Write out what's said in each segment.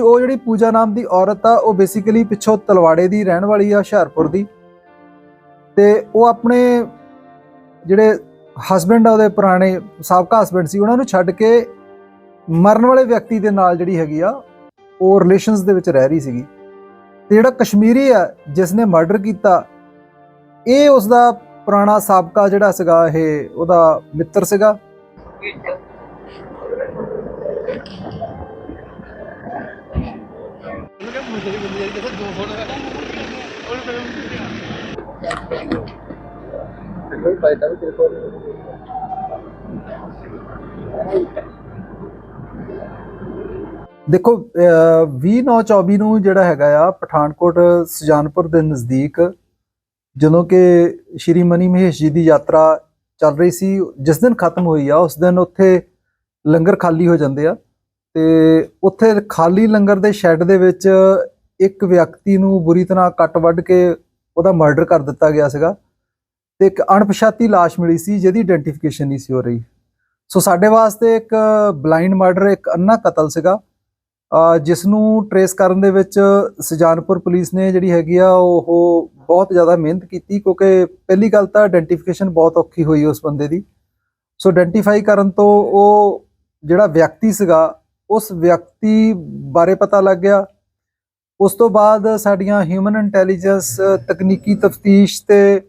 ਉਹ ਜਿਹੜੀ ਪੂਜਾ ਨਾਮ ਦੀ ਔਰਤ ਆ, ਉਹ ਬੇਸਿਕਲੀ ਪਿੱਛੋਂ ਤਲਵਾੜੇ ਦੀ ਰਹਿਣ ਵਾਲੀ ਆ, ਹੁਸ਼ਿਆਰਪੁਰ ਦੀ। ਤੇ ਉਹ ਆਪਣੇ ਜਿਹੜੇ ਹਸਬੰਡ ਆ, ਉਹਦੇ ਪੁਰਾਣੇ ਸਾਬਕਾ ਹਸਬੰਡ ਸੀ, ਉਹਨਾਂ ਨੂੰ ਛੱਡ ਕੇ ਮਰਨ ਵਾਲੇ ਵਿਅਕਤੀ ਦੇ ਨਾਲ ਜਿਹੜੀ ਹੈਗੀ ਆ, ਉਹ ਰਿਲੇਸ਼ਨਸ ਦੇ ਵਿੱਚ ਰਹਿ ਰਹੀ ਸੀਗੀ। ਤੇ ਜਿਹੜਾ ਕਸ਼ਮੀਰੀ ਆ, ਜਿਸ ਨੇ ਮਰਡਰ ਕੀਤਾ, ਇਹ ਉਸ ਦਾ ਪੁਰਾਣਾ ਸਾਬਕਾ ਜਿਹੜਾ ਸੀਗਾ, ਇਹ ਉਹਦਾ ਮਿੱਤਰ ਸੀਗਾ। ਦੇਖੋ 2924 ਨੂੰ ਜਿਹੜਾ ਹੈਗਾ ਆ, ਪਠਾਨਕੋਟ, ਸੁਜਾਨਪੁਰ ਦੇ ਨਜ਼ਦੀਕ ਜਦੋਂ ਕਿ ਸ਼੍ਰੀ ਮਨੀ ਮਹੇਸ਼ ਜੀ ਦੀ ਯਾਤਰਾ ਚੱਲ ਰਹੀ ਸੀ, ਜਿਸ ਦਿਨ ਖਤਮ ਹੋਈ ਆ, ਉਸ ਦਿਨ ਉੱਥੇ ਲੰਗਰ ਖਾਲੀ ਹੋ ਜਾਂਦੇ ਆ ਤੇ ਉੱਥੇ ਖਾਲੀ ਲੰਗਰ ਦੇ ਸ਼ੈੱਡ ਦੇ ਵਿੱਚ ਇੱਕ ਵਿਅਕਤੀ ਨੂੰ ਬੁਰੀ ਤਰ੍ਹਾਂ ਕੱਟ ਵੱਢ ਕੇ ਉਹਦਾ ਮਰਡਰ ਕਰ ਦਿੱਤਾ ਗਿਆ ਸੀਗਾ ਤੇ ਇੱਕ ਅਣਪਛਾਤੀ ਲਾਸ਼ ਮਿਲੀ ਸੀ ਜਿਹਦੀ ਆਇਡੈਂਟੀਫਿਕੇਸ਼ਨ ਨਹੀਂ ਸੀ ਹੋ ਰਹੀ। ਸੋ ਸਾਡੇ ਵਾਸਤੇ ਇੱਕ ਬਲਾਈਂਡ ਮਰਡਰ ਇੱਕ ਅੰਨਾ ਕਤਲ ਸੀਗਾ। ਜਿਸ ਨੂੰ ਟਰੇਸ ਕਰਨ ਦੇ ਵਿੱਚ ਸੁਜਾਨਪੁਰ ਪੁਲਿਸ ਨੇ ਜਿਹੜੀ ਹੈਗੀ ਆ ਉਹ ਬਹੁਤ ਜ਼ਿਆਦਾ ਮਿਹਨਤ ਕੀਤੀ ਕਿਉਂਕਿ ਪਹਿਲੀ ਗੱਲ ਤਾਂ ਆਇਡੈਂਟੀਫਿਕੇਸ਼ਨ ਬਹੁਤ ਔਖੀ ਹੋਈ ਉਸ ਬੰਦੇ ਦੀ। ਸੋ ਆਇਡੈਂਟੀਫਾਈ ਕਰਨ ਤੋਂ ਉਹ ਜਿਹੜਾ ਵਿਅਕਤੀ ਸੀਗਾ ਉਸ ਵਿਅਕਤੀ ਬਾਰੇ ਪਤਾ ਲੱਗ ਗਿਆ। ਉਸ ਤੋਂ ਬਾਅਦ ਸਾਡੀਆਂ ਹਿਊਮਨ ਇੰਟੈਲੀਜੈਂਸ ਤਕਨੀਕੀ ਤਫਤੀਸ਼ ਤੇ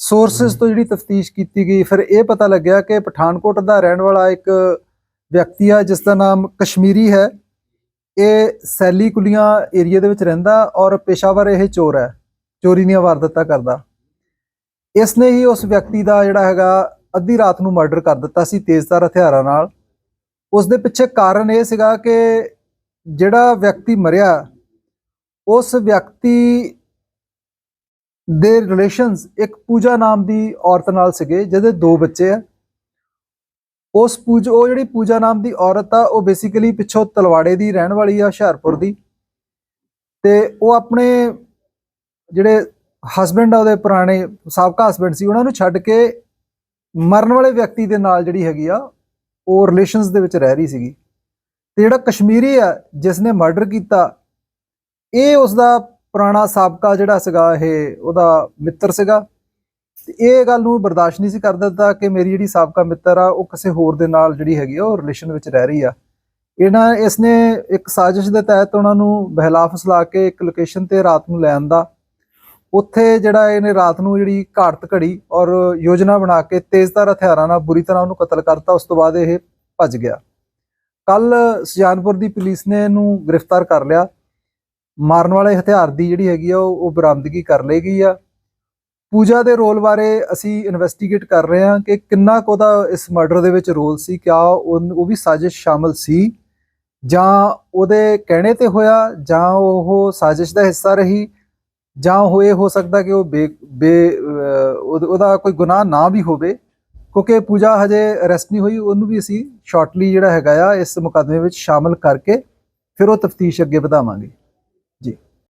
ਸੋਰਸਸ ਤੋਂ ਜਿਹੜੀ ਤਫਤੀਸ਼ ਕੀਤੀ ਗਈ, ਫਿਰ ਇਹ ਪਤਾ ਲੱਗਿਆ ਕਿ ਪਠਾਨਕੋਟ ਦਾ ਰਹਿਣ ਵਾਲਾ ਇੱਕ ਵਿਅਕਤੀ ਆ, ਜਿਸ ਦਾ ਨਾਮ ਕਸ਼ਮੀਰੀ ਹੈ। ਇਹ ਸੈਲੀ ਕੁਲੀਆਂ ਏਰੀਆ ਦੇ ਵਿੱਚ ਰਹਿੰਦਾ ਔਰ ਪੇਸ਼ਾਵਰ ਇਹ ਚੋਰ ਹੈ, ਚੋਰੀ ਦੀਆਂ ਵਾਰਦਾਤਾਂ ਕਰਦਾ। ਇਸ ਨੇ ਹੀ ਉਸ ਵਿਅਕਤੀ ਦਾ ਜਿਹੜਾ ਹੈਗਾ, ਅੱਧੀ ਰਾਤ ਨੂੰ ਮਰਡਰ ਕਰ ਦਿੱਤਾ ਸੀ, ਤੇਜ਼ਧਾਰ ਹਥਿਆਰਾਂ ਨਾਲ। ਉਸ ਦੇ ਪਿੱਛੇ ਕਾਰਨ ਇਹ ਸੀਗਾ ਕਿ ਜਿਹੜਾ ਵਿਅਕਤੀ ਮਰਿਆ ਉਸ ਵਿਅਕਤੀ ਦੇ ਰਿਲੇਸ਼ਨਸ ਇੱਕ ਪੂਜਾ ਨਾਮ ਦੀ ਔਰਤ ਨਾਲ ਸੀਗੇ, ਜਿਹਦੇ ਦੋ ਬੱਚੇ ਆ। ਉਸ ਪੂਜ, ਉਹ ਜਿਹੜੀ ਪੂਜਾ ਨਾਮ ਦੀ ਔਰਤ ਆ, ਉਹ ਬੇਸਿਕਲੀ ਪਿੱਛੋਂ ਤਲਵਾੜੇ ਦੀ ਰਹਿਣ ਵਾਲੀ ਆ, ਹੁਸ਼ਿਆਰਪੁਰ ਦੀ। ਤੇ ਉਹ ਆਪਣੇ ਜਿਹੜੇ ਹਸਬੰਡ ਆ, ਉਹਦੇ ਪੁਰਾਣੇ ਸਾਬਕਾ ਹਸਬੰਡ ਸੀ, ਉਹਨਾਂ ਨੂੰ ਛੱਡ ਕੇ ਮਰਨ ਵਾਲੇ ਵਿਅਕਤੀ ਦੇ ਨਾਲ ਜਿਹੜੀ ਹੈਗੀ ਆ, ਉਹ ਰਿਲੇਸ਼ਨਸ ਦੇ ਵਿੱਚ ਰਹਿ ਰਹੀ ਸੀਗੀ। ਤੇ ਜਿਹੜਾ ਕਸ਼ਮੀਰੀ ਆ ਜਿਸ ਨੇ ਮਰਡਰ ਕੀਤਾ ਇਹ ਉਸ ਦਾ ਪੁਰਾਣਾ ਸਾਬਕਾ ਜਿਹੜਾ ਸੀਗਾ, ਇਹ ਉਹਦਾ ਮਿੱਤਰ ਸੀਗਾ। ਤੇ ਇਹ ਗੱਲ ਨੂੰ ਬਰਦਾਸ਼ਤ ਨਹੀਂ ਸੀ ਕਰ ਦਿੱਤਾ ਕਿ ਮੇਰੀ ਜਿਹੜੀ ਸਾਬਕਾ ਮਿੱਤਰ ਆ, ਉਹ ਕਿਸੇ ਹੋਰ ਦੇ ਨਾਲ ਜਿਹੜੀ ਹੈਗੀ ਆ, ਉਹ ਰਿਲੇਸ਼ਨ ਵਿੱਚ ਰਹਿ ਰਹੀ ਆ। ਇਹਨਾਂ ਇਸ ਨੇ ਇੱਕ ਸਾਜ਼ਿਸ਼ ਦੇ ਤਹਿਤ ਉਹਨਾਂ ਨੂੰ ਬਹਿਲਾ ਫਸਲਾ ਕੇ ਇੱਕ ਲੋਕੇਸ਼ਨ ਤੇ ਰਾਤ ਨੂੰ ਲੈਣ ਦਾ। ਉੱਥੇ ਜਿਹੜਾ ਇਹਨੇ ਰਾਤ ਨੂੰ ਜਿਹੜੀ ਘਾੜਤ ਘੜੀ ਔਰ ਯੋਜਨਾ ਬਣਾ ਕੇ ਤੇਜ਼ਧਾਰ ਹਥਿਆਰਾਂ ਨਾਲ ਬੁਰੀ ਤਰ੍ਹਾਂ ਉਹਨੂੰ ਕਤਲ ਕਰਤਾ, ਉਸ ਤੋਂ ਬਾਅਦ ਇਹ ਭੱਜ ਗਿਆ। ਕੱਲ ਸੁਜਾਨਪੁਰ ਦੀ ਪੁਲਿਸ ਨੇ ਇਹਨੂੰ ਗ੍ਰਿਫਤਾਰ ਕਰ ਲਿਆ। ਮਾਰਨ ਵਾਲੇ ਹਥਿਆਰ ਦੀ ਜਿਹੜੀ ਹੈਗੀ ਆ, ਉਹ ਉਹ ਬਰਾਮਦਗੀ ਕਰ ਲਈ ਗਈ ਆ। ਪੂਜਾ ਦੇ ਰੋਲ ਬਾਰੇ ਅਸੀਂ ਇਨਵੈਸਟੀਗੇਟ ਕਰ ਰਹੇ ਹਾਂ ਕਿ ਕਿੰਨਾ ਕੁ ਉਹਦਾ ਇਸ ਮਰਡਰ ਦੇ ਵਿੱਚ ਰੋਲ ਸੀ, ਕਿਆ ਉਹ ਉਹ ਵੀ ਸਾਜ਼ਿਸ਼ ਸ਼ਾਮਲ ਸੀ, ਜਾਂ ਉਹਦੇ ਕਹਿਣੇ ਤੇ ਹੋਇਆ, ਜਾਂ ਉਹ ਸਾਜ਼ਿਸ਼ ਦਾ ਹਿੱਸਾ ਰਹੀ, ਜਾਂ ਹੋਏ ਹੋ ਸਕਦਾ ਕਿ ਉਹ ਬੇ ਬੇ ਉਹਦਾ ਕੋਈ ਗੁਨਾਹ ਨਾ ਵੀ ਹੋਵੇ, ਕਿਉਂਕਿ ਪੂਜਾ ਹਜੇ ਅਰੈਸਟ ਨਹੀਂ ਹੋਈ, ਉਹਨੂੰ ਵੀ ਅਸੀਂ ਸ਼ਾਰਟਲੀ ਜਿਹੜਾ ਹੈਗਾ ਆ, ਇਸ ਮੁਕੱਦਮੇ ਵਿੱਚ ਸ਼ਾਮਲ ਕਰਕੇ ਫਿਰ ਉਹ ਤਫਤੀਸ਼ ਅੱਗੇ ਵਧਾਵਾਂਗੇ।